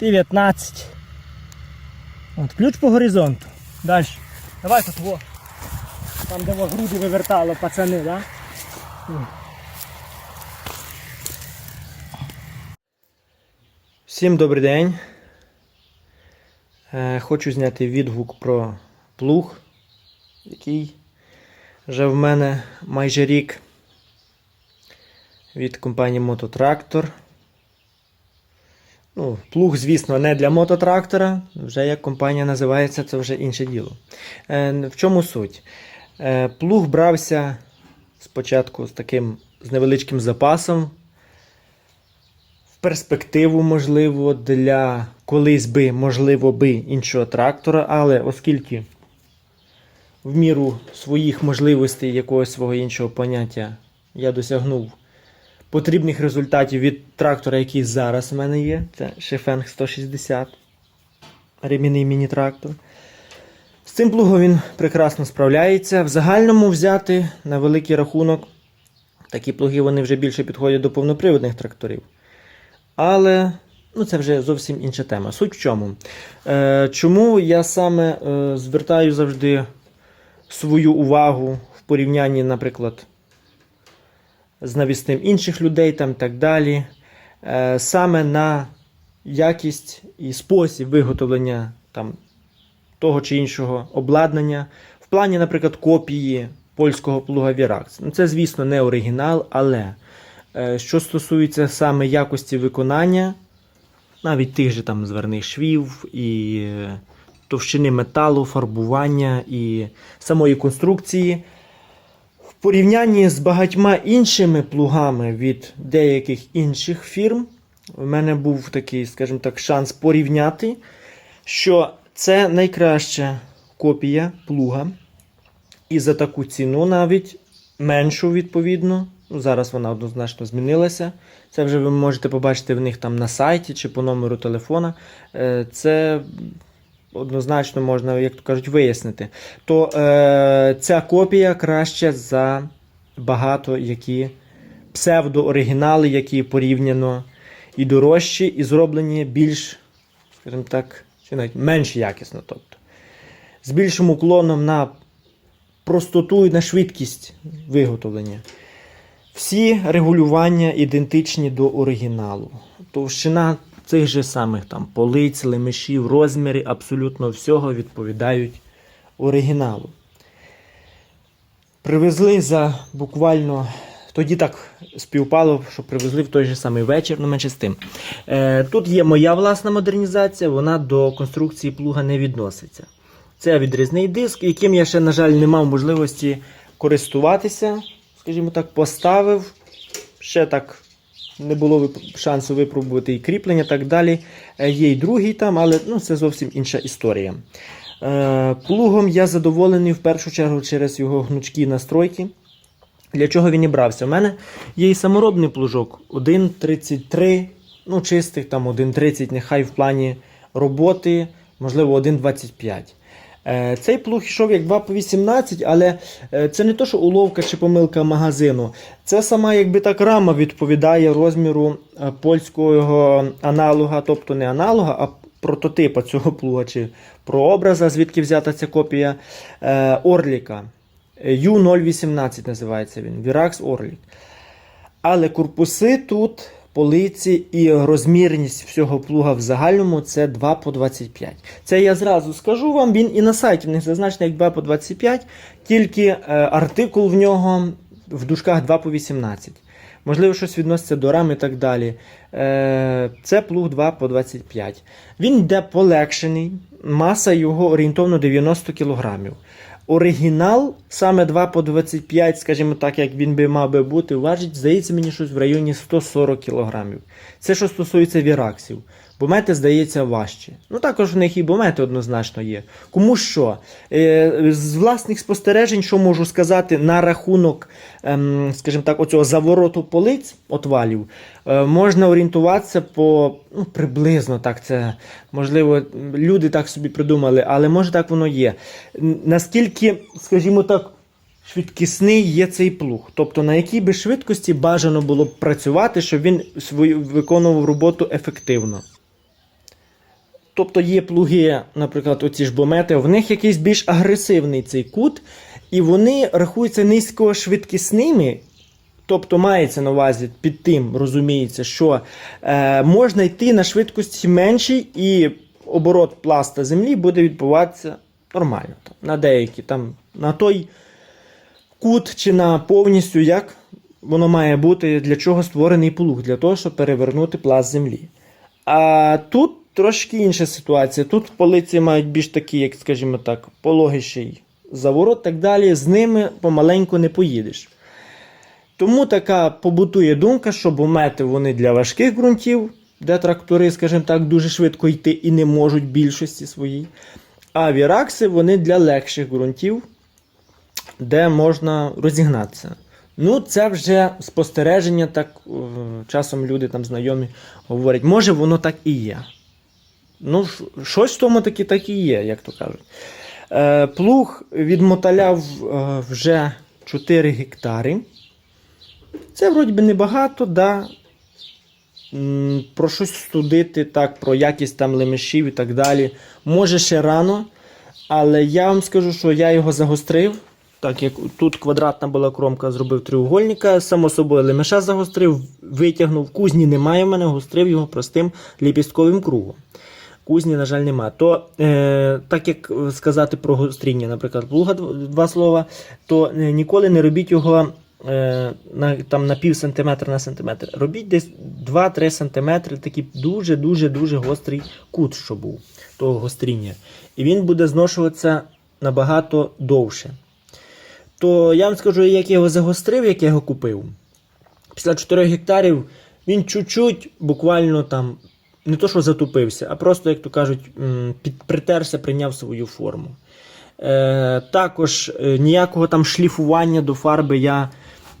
19. От, ключ по горизонту. Далі. Давай тут во. Там, де во груди вивертало пацани, да? Всім добрий день. Е, Хочу зняти відгук про плуг, який вже в мене майже рік від компанії Мототрактор. Ну, плуг, звісно, не для мототрактора. Вже як компанія називається, це вже інше діло. Е, в чому суть? Е, плуг брався спочатку з таким з невеличким запасом. В перспективу, можливо, для колись би, можливо, би іншого трактора, але оскільки в міру своїх можливостей якогось свого іншого поняття я досягнув потрібних результатів від трактора, який зараз в мене є. Це Шефенг 160. Ремінний міні-трактор. З цим плугом він прекрасно справляється. В загальному взяти на великий рахунок. Такі плуги вони вже більше підходять до повноприводних тракторів. Але ну, це вже зовсім інша тема. Суть в чому? Е, чому я саме е, звертаю завжди свою увагу в порівнянні, наприклад, з навісним інших людей там так далі. Е, саме на якість і спосіб виготовлення там, того чи іншого обладнання. В плані, наприклад, копії польського плуга Virax. Ну, це, звісно, не оригінал, але е, що стосується саме якості виконання, навіть тих же там зверних швів і е, товщини металу, фарбування і самої конструкції. В порівнянні з багатьма іншими плугами від деяких інших фірм, у мене був такий, скажімо так, шанс порівняти, що це найкраща копія плуга. І за таку ціну навіть меншу, відповідно. Ну, зараз вона однозначно змінилася. Це вже ви можете побачити в них там на сайті чи по номеру телефона. Е, Це однозначно можна, як то кажуть, вияснити. То е, ця копія краще за багато які псевдооригінали, які порівняно і дорожчі, і зроблені більш, скажімо так, чи навіть менш якісно. Тобто, з більшим уклоном на простоту і на швидкість виготовлення. Всі регулювання ідентичні до оригіналу. Товщина цих же самих там полиць, лемешів, розміри абсолютно всього відповідають оригіналу. Привезли за буквально. Тоді так співпало, що привезли в той же самий вечір, ну менше з тим. Е, тут є моя власна модернізація, вона до конструкції плуга не відноситься. Це відрізний диск, яким я ще, на жаль, не мав можливості користуватися. Скажімо так, поставив. Ще так не було шансу випробувати і кріплення, так далі. Е, Є й другий там, але ну, це зовсім інша історія. Е, плугом я задоволений в першу чергу через його гнучкі настройки. Для чого він і брався? У мене є і саморобний плужок 1.33, ну чистих там 1.30, нехай в плані роботи, можливо 1.25. Е, Цей плуг йшов як 2 по 18, але е, це не то, що уловка чи помилка магазину. Це сама, якби так, рама відповідає розміру е, польського аналога, тобто не аналога, а прототипа цього плуга, чи прообраза, звідки взята ця копія Орліка. U018 називається він. Virax Orlik. Але корпуси тут, полиці і розмірність всього плуга в загальному це 2 по 25. Це я зразу скажу вам, він і на сайті в них зазначений як 2 по 25, тільки е, артикул в нього в дужках 2 по 18. Можливо, щось відноситься до рам і так далі. Е, це плуг 2 по 25. Він йде полегшений, маса його орієнтовно 90 кг. Оригінал саме 2 по 25, скажімо так, як він би мав би бути, важить, здається, мені щось в районі 140 кг. Це що стосується віраксів. Бомети, здається, важче. Ну також в них і бомети однозначно є. Кому що? Е, з власних спостережень, що можу сказати на рахунок, ем, скажімо так, оцього завороту полиць, отвалів, е, можна орієнтуватися по ну, приблизно так це. Можливо, люди так собі придумали, але може так воно є. Наскільки, скажімо так, швидкісний є цей плуг. Тобто на якій би швидкості бажано було б працювати, щоб він свою виконував роботу ефективно. Тобто є плуги, наприклад, оці ж бомети, в них якийсь більш агресивний цей кут, і вони рахуються низькошвидкісними. Тобто мається на увазі під тим, розуміється, що е, можна йти на швидкості меншій, і оборот пласта землі буде відбуватися нормально. Там, на деякі, там, на той кут чи на повністю, як воно має бути, для чого створений плуг, для того, щоб перевернути пласт землі. А тут трошки інша ситуація. Тут полиці мають більш такі, як скажімо так, пологіший заворот, так далі. З ними помаленьку не поїдеш. Тому така побутує думка, що бомети вони для важких ґрунтів, де трактори, скажімо так, дуже швидко йти і не можуть більшості своїй. А віракси вони для легших ґрунтів, де можна розігнатися. Ну, це вже спостереження, так часом люди там знайомі говорять, може воно так і є. Ну, щось в тому таки так і є, як то кажуть. Е, плуг відмоталяв е, вже 4 гектари. Це вроді би небагато, да. Про щось судити, так, про якість там лемешів і так далі. Може ще рано, але я вам скажу, що я його загострив. Так як тут квадратна була кромка, зробив треугольника, само собою лемеша загострив, витягнув. Кузні немає в мене, гострив його простим ліпістковим кругом. Кузні, на жаль, нема. То, е, так як сказати про гостріння, наприклад, плуга два слова, то е, ніколи не робіть його е, на, там, на пів сантиметра на сантиметр. Робіть десь 2-3 сантиметри, такий дуже-дуже-дуже гострий кут, що був того гостріння. І він буде зношуватися набагато довше. То я вам скажу, як я його загострив, як я його купив. Після 4 гектарів він чуть-чуть, буквально там, не то що затупився, а просто, як то кажуть, м, під, притерся, прийняв свою форму. Е, також е, ніякого там шліфування до фарби я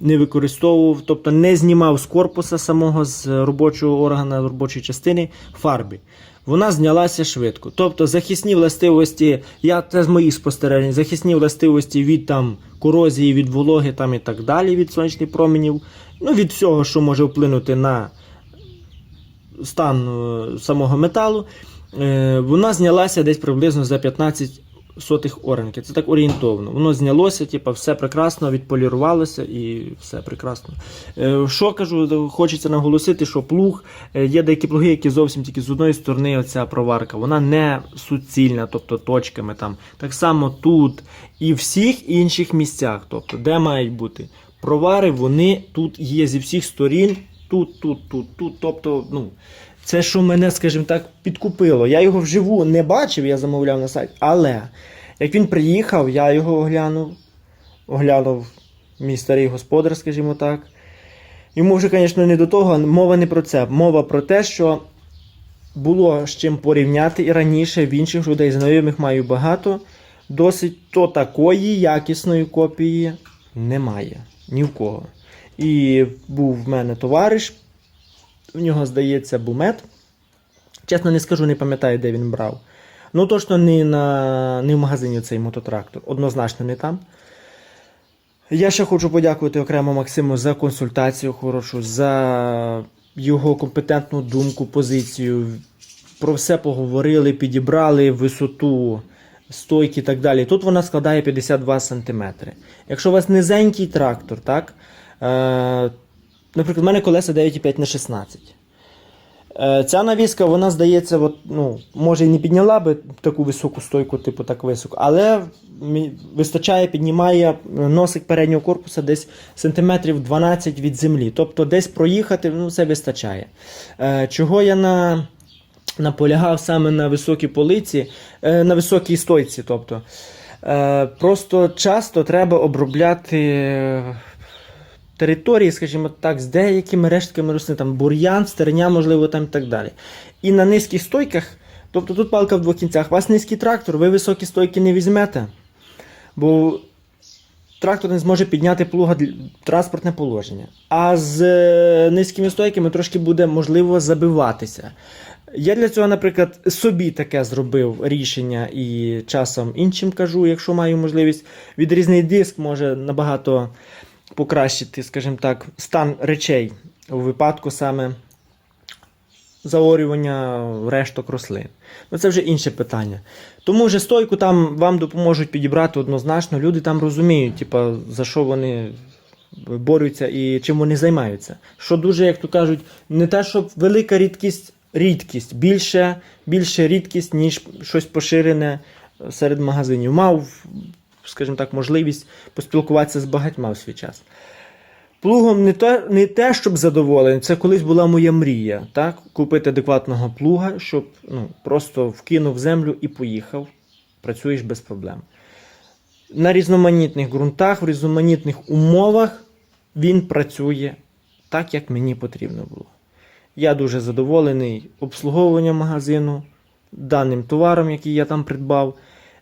не використовував, тобто не знімав з корпуса самого з робочого органа, робочої частини фарби. Вона знялася швидко. Тобто захисні властивості, я це з моїх спостережень, захисні властивості від там корозії, від вологи там і так далі, від сонячних променів, ну від всього, що може вплинути на стан е, самого металу, е, вона знялася десь приблизно за 15 сотих оренки. Це так орієнтовно. Воно знялося, типу, все прекрасно, відполірувалося і все прекрасно. Е, Що кажу, хочеться наголосити, що плуг є деякі плуги, які зовсім тільки з одної сторони оця проварка, вона не суцільна, тобто точками там. Так само тут і всіх інших місцях, тобто, де мають бути провари, вони тут є зі всіх сторін. Тут, тут, тут, тут. Тобто, ну, це, що мене, скажімо так, підкупило. Я його вживу не бачив, я замовляв на сайт. Але як він приїхав, я його оглянув. Оглянув мій старий господар, скажімо так. Йому вже, звісно, не до того, мова не про це. Мова про те, що було з чим порівняти і раніше в інших людей знайомих маю багато. Досить то такої якісної копії немає. Ні в кого. І був в мене товариш, в нього, здається, бумет. Чесно не скажу, не пам'ятаю, де він брав. Ну, точно не, на, не в магазині цей мототрактор. Однозначно не там. Я ще хочу подякувати окремо Максиму за консультацію хорошу, за його компетентну думку, позицію. Про все поговорили, підібрали висоту, стойки і так далі. Тут вона складає 52 см. Якщо у вас низенький трактор, так? Е, наприклад, у мене колеса 9,5 на 16. Е, Ця навіска, вона здається, от, ну, може і не підняла би таку високу стойку, типу так високо, але вистачає, піднімає носик переднього корпуса десь сантиметрів 12 від землі. Тобто десь проїхати, ну, це вистачає. Е, Чого я на, наполягав саме на високій полиці, на високій стойці. Тобто, просто часто треба обробляти. Території, скажімо так, з деякими рештками рослин, там бур'ян, стерня, можливо, там і так далі. І на низьких стойках, тобто тут палка в двох кінцях, у вас низький трактор, ви високі стойки не візьмете, бо трактор не зможе підняти плуга транспортне положення. А з е, низькими стойками трошки буде можливо забиватися. Я для цього, наприклад, собі таке зробив рішення і часом іншим кажу, якщо маю можливість. Відрізний диск може набагато покращити, скажімо так, стан речей у випадку саме заорювання решток рослин. Ну це вже інше питання. Тому вже стойку там вам допоможуть підібрати однозначно. Люди там розуміють, типа, за що вони борються і чим вони займаються. Що дуже, як то кажуть, не те, що велика рідкість, рідкість, більше, більше рідкість, ніж щось поширене серед магазинів. Мав, скажімо так, можливість поспілкуватися з багатьма в свій час. Плугом не те, не те, щоб задоволений, це колись була моя мрія, так? Купити адекватного плуга, щоб ну, просто вкинув землю і поїхав. Працюєш без проблем. На різноманітних ґрунтах, в різноманітних умовах він працює так, як мені потрібно було. Я дуже задоволений обслуговуванням магазину, даним товаром, який я там придбав.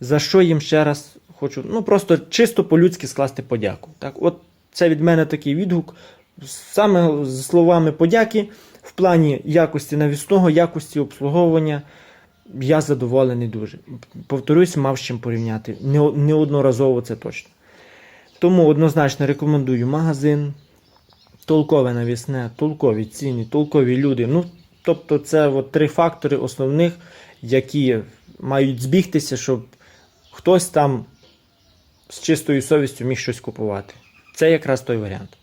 За що їм ще раз хочу, ну просто чисто по-людськи скласти подяку. Так, от це від мене такий відгук. Саме з словами подяки, в плані якості навісного, якості обслуговування. Я задоволений дуже. Повторюсь, мав з чим порівняти. Неодноразово це точно. Тому однозначно рекомендую магазин, толкове навісне, толкові ціни, толкові люди. Ну, тобто, це от три фактори основних, які мають збігтися, щоб хтось там з чистою совістю міг щось купувати. Це якраз той варіант.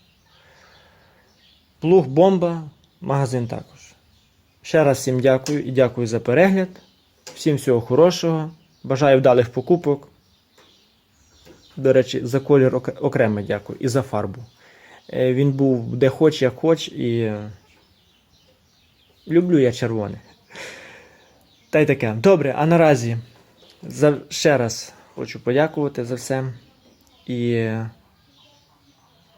Плуг бомба, магазин також. Ще раз всім дякую і дякую за перегляд. Всім всього хорошого. Бажаю вдалих покупок. До речі, за колір окремо дякую і за фарбу. Е, Він був де хоч, як хоч, і люблю я червоне. Та й таке. Добре, а наразі ще раз хочу подякувати за все. І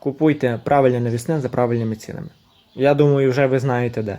купуйте правильне навісне за правильними цінами. Я думаю, вже ви знаєте де.